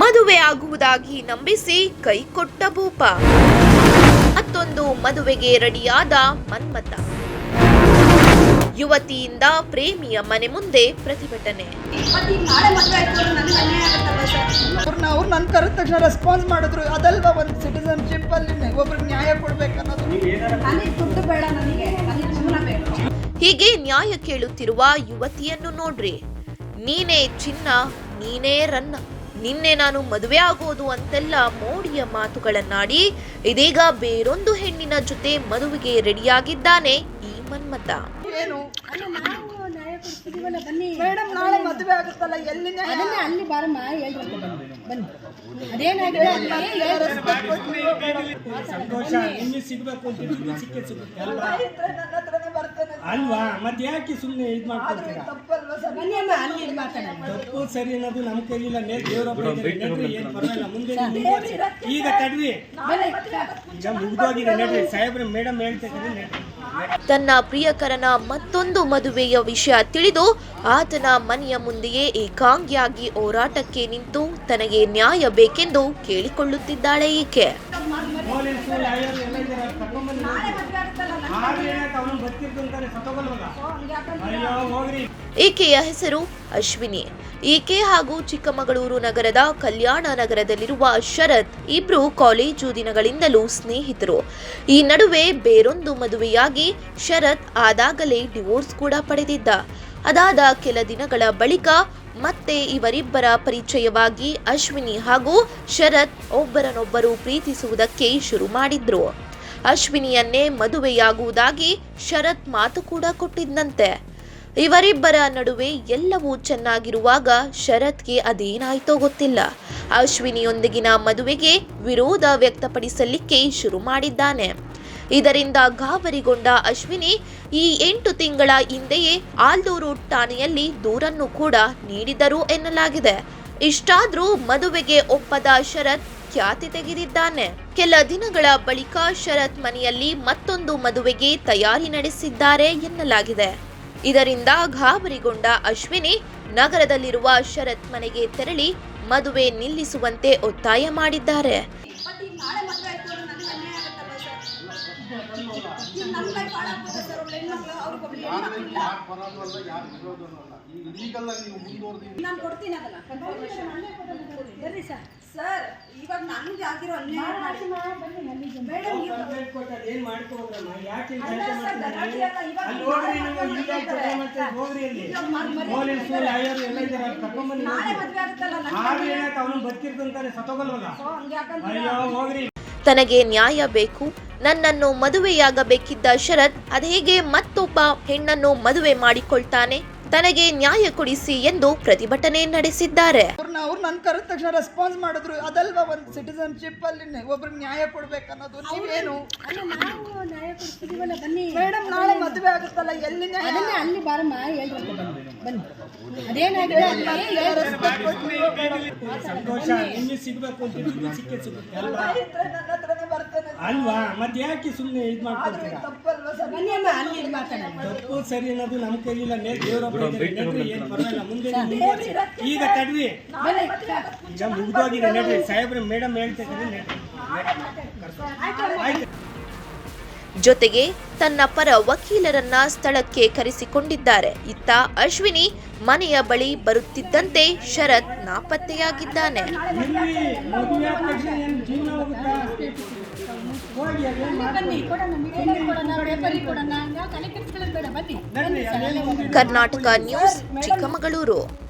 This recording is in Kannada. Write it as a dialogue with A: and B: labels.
A: ಮದುವೆ ಆಗುವುದಾಗಿ ನಂಬಿಸಿ ಕೈಕೊಟ್ಟ ಭೂಪ ಮತ್ತೊಂದು ಮದುವೆಗೆ ರೆಡಿಯಾದ ಮನ್ಮತ ಯುವತಿಯಿಂದ ಪ್ರೇಮಿಯ ಮನೆ ಮುಂದೆ ಪ್ರತಿಭಟನೆ
B: ಅವ್ರು ನನ್ನ ಕರೆದ ತಕ್ಷಣ ರೆಸ್ಪಾನ್ಸ್ ಮಾಡಿದ್ರು ಅದಲ್ವಾ ಒಂದು ಸಿಟಿಸನ್ಶಿಪ್ ಅಲ್ಲಿ ಒಬ್ರಿಗೆ ನ್ಯಾಯ ಕೊಡ್ಬೇಕನ್ನೋದು
A: ಹೀಗೆ ನ್ಯಾಯ ಕೇಳುತ್ತಿರುವ ಯುವತಿಯನ್ನು ನೋಡ್ರಿ ನೀನೇ ಚಿನ್ನ ನೀನೇ ರನ್ನ ನಿನ್ನೆ ನಾನು ಮದುವೆ ಆಗೋದು ಅಂತೆಲ್ಲ ಮೋಡಿಯ ಮಾತುಗಳನ್ನಾಡಿ ಇದೀಗ ಬೇರೊಂದು ಹೆಣ್ಣಿನ ಜೊತೆ ಮದುವೆಗೆ ರೆಡಿಯಾಗಿದ್ದಾನೆ ಈ ಮನ್ಮತ
B: ಮೇಡಮ್ ನಾಳೆ ಮದುವೆ ಆಗುತ್ತಲ್ಲ ಎಲ್ಲಿ ನ್ಯಾಯ
C: ಅದನ್ನೇ ಅಲ್ಲಿ ಬಾರಮ್ಮ ಹೇಳ್ರಂತೆ ಬನ್ನಿ. ಬನ್ನಿ. ಅದೇನಾಗಿದೆ?
D: ಸಂತೋಷ ಸಿಗ್ಬೇಕು ಅಂತ ಸಿಕ್ಕೇ ಸಿಗುತ್ತೆ ಅಲ್ವಾ? ಮತ್ತೆ ಯಾಕೆ ಸುಮ್ಮನೆ ಇದು ಮಾಡ್ಕೊಳ್ತೀರಾ?
B: ತಪ್ಪಲ್ವಾ ಸರ್?
C: ಬನ್ನಿ ಅಮ್ಮ ಅಲ್ಲಿ ಮಾತಾಡೋಣ
D: ತಪ್ಪು ಸರಿ ಅನ್ನೋದು ನಮ್ಮ ಕೈಲಿಲ್ಲ ಮೇಲೆ ದೇವರೊಬ್ಬ ಇದ್ದಾರೆ ಏನು ಪರವಾಗಿಲ್ಲ. ಮುಂದೆ ಈಗ ತಡ್ರಿ. ಈಗ ಮುಗ್ದೋಗಿದೆ ನಡ್ರಿ ಸಾಹೇಬ್ರ ಮೇಡಮ್ ಹೇಳ್ತಿದ್ದಾರೆ ನಡ್ರಿ
A: ತನ್ನ ಪ್ರಿಯಕರನ ಮತ್ತೊಂದು ಮದುವೆಯ ವಿಷಯ ತಿಳಿದು ಆತನ ಮನೆಯ ಮುಂದೆಯೇ ಏಕಾಂಗಿಯಾಗಿ ಹೋರಾಟಕ್ಕೆ ನಿಂತು ತನಗೆ ನ್ಯಾಯ ಬೇಕೆಂದು ಕೇಳಿಕೊಳ್ಳುತ್ತಿದ್ದಾಳೆ ಈಕೆ.
D: ಲಾಯರ್ ಎಲ್ಲ ಇದ್ದಾರೆ ಅವನು ಸತ್ತೋಗಲ್ವಲ್ಲ ಅಯ್ಯೋ ಹೋಗ್ರಿ.
A: ಈಕೆಯ ಹೆಸರು ಅಶ್ವಿನಿ. ಈಕೆ ಹಾಗೂ ಚಿಕ್ಕಮಗಳೂರು ನಗರದ ಕಲ್ಯಾಣ ನಗರದಲ್ಲಿರುವ ಶರತ್ ಇಬ್ರು ಕಾಲೇಜು ದಿನಗಳಿಂದಲೂ ಸ್ನೇಹಿತರು. ಈ ನಡುವೆ ಬೇರೊಂದು ಮದುವೆಯಾಗಿ ಶರತ್ ಆದಾಗಲೇ ಡಿವೋರ್ಸ್ ಕೂಡ ಪಡೆದಿದ್ದ. ಅದಾದ ಕೆಲ ದಿನಗಳ ಬಳಿಕ ಮತ್ತೆ ಇವರಿಬ್ಬರ ಪರಿಚಯವಾಗಿ ಅಶ್ವಿನಿ ಹಾಗೂ ಶರತ್ ಒಬ್ಬರನ್ನೊಬ್ಬರು ಪ್ರೀತಿಸುವುದಕ್ಕೆ ಶುರು ಮಾಡಿದ್ರು. ಅಶ್ವಿನಿಯನ್ನೇ ಮದುವೆಯಾಗುವುದಾಗಿ ಶರತ್ ಮಾತು ಕೂಡ ಕೊಟ್ಟಿದ್ದಂತೆ ಇವರಿಬ್ಬರ ನಡುವೆ ಎಲ್ಲವೂ ಚೆನ್ನಾಗಿರುವಾಗ ಶರತ್ಗೆ ಅದೇನಾಯ್ತೋ ಗೊತ್ತಿಲ್ಲ. ಅಶ್ವಿನಿಯೊಂದಿಗಿನ ಮದುವೆಗೆ ವಿರೋಧ ವ್ಯಕ್ತಪಡಿಸಲಿಕ್ಕೆ ಶುರು ಮಾಡಿದ್ದಾನೆ. ಇದರಿಂದ ಗಾಬರಿಗೊಂಡ ಅಶ್ವಿನಿ ಈ ಎಂಟು ತಿಂಗಳ ಹಿಂದೆಯೇ ಆಲ್ದೂರು ಠಾಣೆಯಲ್ಲಿ ದೂರನ್ನು ಕೂಡ ನೀಡಿದರು ಎನ್ನಲಾಗಿದೆ. ಇಷ್ಟಾದ್ರೂ ಮದುವೆಗೆ ಒಪ್ಪದ ಶರತ್ ಖ್ಯಾತಿ ತೆಗೆದಿದ್ದಾನೆ. ಕೆಲ ದಿನಗಳ ಬಳಿಕ ಶರತ್ ಮನೆಯಲ್ಲಿ ಮತ್ತೊಂದು ಮದುವೆಗೆ ತಯಾರಿ ನಡೆಸಿದ್ದಾರೆ ಎನ್ನಲಾಗಿದೆ. ಇದರಿಂದ ಗಾಬರಿಗೊಂಡ ಅಶ್ವಿನಿ ನಗರದಲ್ಲಿರುವ ಶರತ್ ಮನೆಗೆ ತೆರಳಿ ಮದುವೆ ನಿಲ್ಲಿಸುವಂತೆ ಒತ್ತಾಯ ಮಾಡಿದ್ದಾರೆ.
C: ನಾನು ಕೊಡ್ತೀನಿ ಅದನ್ನ. ಬರ್ರಿ ಸರ್. ಸರ್ ಇವಾಗ ನನಗೆ ಆಗಿರೋ ಅನ್ಯಾಯ ಮಾಡ್- ನಾಳೆ ಮದುವೆ ಆಗುತ್ತಲ್ಲ
D: ಬದುಕಿರ್ದಂತಾರೆ ಸತ್ತೋಗಲ್ವಲ್ಲ? ಅಯ್ಯೋ ಹೋಗ್ರಿ.
A: ತನಗೆ ನ್ಯಾಯ ಬೇಕು. ನನ್ನನ್ನು ಮದುವೆಯಾಗಬೇಕಿದ್ದ ಶರತ್ ಅದೇಗೆ ಮತ್ತೊಬ್ಬ ಹೆಣ್ಣನ್ನು ಮದುವೆ ಮಾಡಿಕೊಳ್ತಾನೆ. ತನಗೆ ನ್ಯಾಯ ಕೊಡಿಸಿ ಎಂದು ಪ್ರತಿಭಟನೆ ನಡೆಸಿದ್ದಾರೆ.
B: ಅವ್ರನ್ನ ಅವ್ರು ನನ್ನ ಕರೆದ ತಕ್ಷಣ ರೆಸ್ಪಾನ್ಸ್ ಮಾಡಿದ್ರು. ಅದಲ್ವಾ ಒಂದು ಸಿಟಿಸನ್ಶಿಪ್ ಅಲ್ಲಿ ಒಬ್ರಿಗೆ ನ್ಯಾಯ ಕೊಡ್ಬೇಕನ್ನೋದು ನೀವೇನು?
C: ಅಲ್ಲ ನಾವು ನ್ಯಾಯ ಕೊಡ್ತಿದೀವಲ್ಲ ಬನ್ನಿ.
B: ಮೇಡಮ್ ನಾಳೆ ಮದುವೆ ಆಗುತ್ತಲ್ಲ ಎಲ್ಲಿ ನ್ಯಾಯ?
C: ಅದನ್ನೇ ಅಲ್ಲಿ ಬಾರಮ್ಮ ಬನ್ನಿ. ಅದೇನಾಗಿದೆ?
D: ಸಂತೋಷ ನಿಮಗೆ ಸಿಗ್ಬೇಕು ಅಂತ ನಿಮ್ಗೆ ಸಿಕ್ಕೇ ಸಿಗುತ್ತೆ ಅಲ್ವಾ?
B: ನನ್ನ ಹತ್ರನೇ ಬರ್ತೇನೆ.
D: ಅಲ್ವಾ? ಮತ್ತೆ ಯಾಕೆ ಸುಮ್ಮನೆ ಇದು ಮಾಡ್ಕೊಳ್ತೀರಾ?
B: ಸರ್
D: ತಪ್ಪು ಅನ್ನೋದು ನಮ್ಮ ಕೈಲಿಲ್ಲ. ಮೇಲೆ ದೇವರೊಬ್ಬರು ನಡ್ರಿ ಏನು ಪರವಾಗಿಲ್ಲ. ಮುಂದೆ ಮುಂದುವರ್ಸಿ. ಈಗ ತಡ್ರಿ.
C: ಬನ್ನಿ
D: ಈಗ ಮುಗ್ದೋಗಿದೆ ನಡ್ರಿ ಸಾಹೇಬ್ರ ಮೇಡಮ್ ಹೇಳ್ತಿದ್ದಾರೆ ನಡ್ರಿ ಆಯ್ತು.
A: ಜೊತೆಗೆ ತನ್ನ ಪರ ವಕೀಲರನ್ನ ಸ್ಥಳಕ್ಕೆ ಕರೆಸಿಕೊಂಡಿದ್ದಾರೆ. ಇತ್ತ ಅಶ್ವಿನಿ ಮನೆಯ ಬಳಿ ಬರುತ್ತಿದ್ದಂತೆ ಶರತ್ ನಾಪತ್ತೆಯಾಗಿದ್ದಾನೆ. ಕರ್ನಾಟಕ ನ್ಯೂಸ್ ಚಿಕ್ಕಮಗಳೂರು.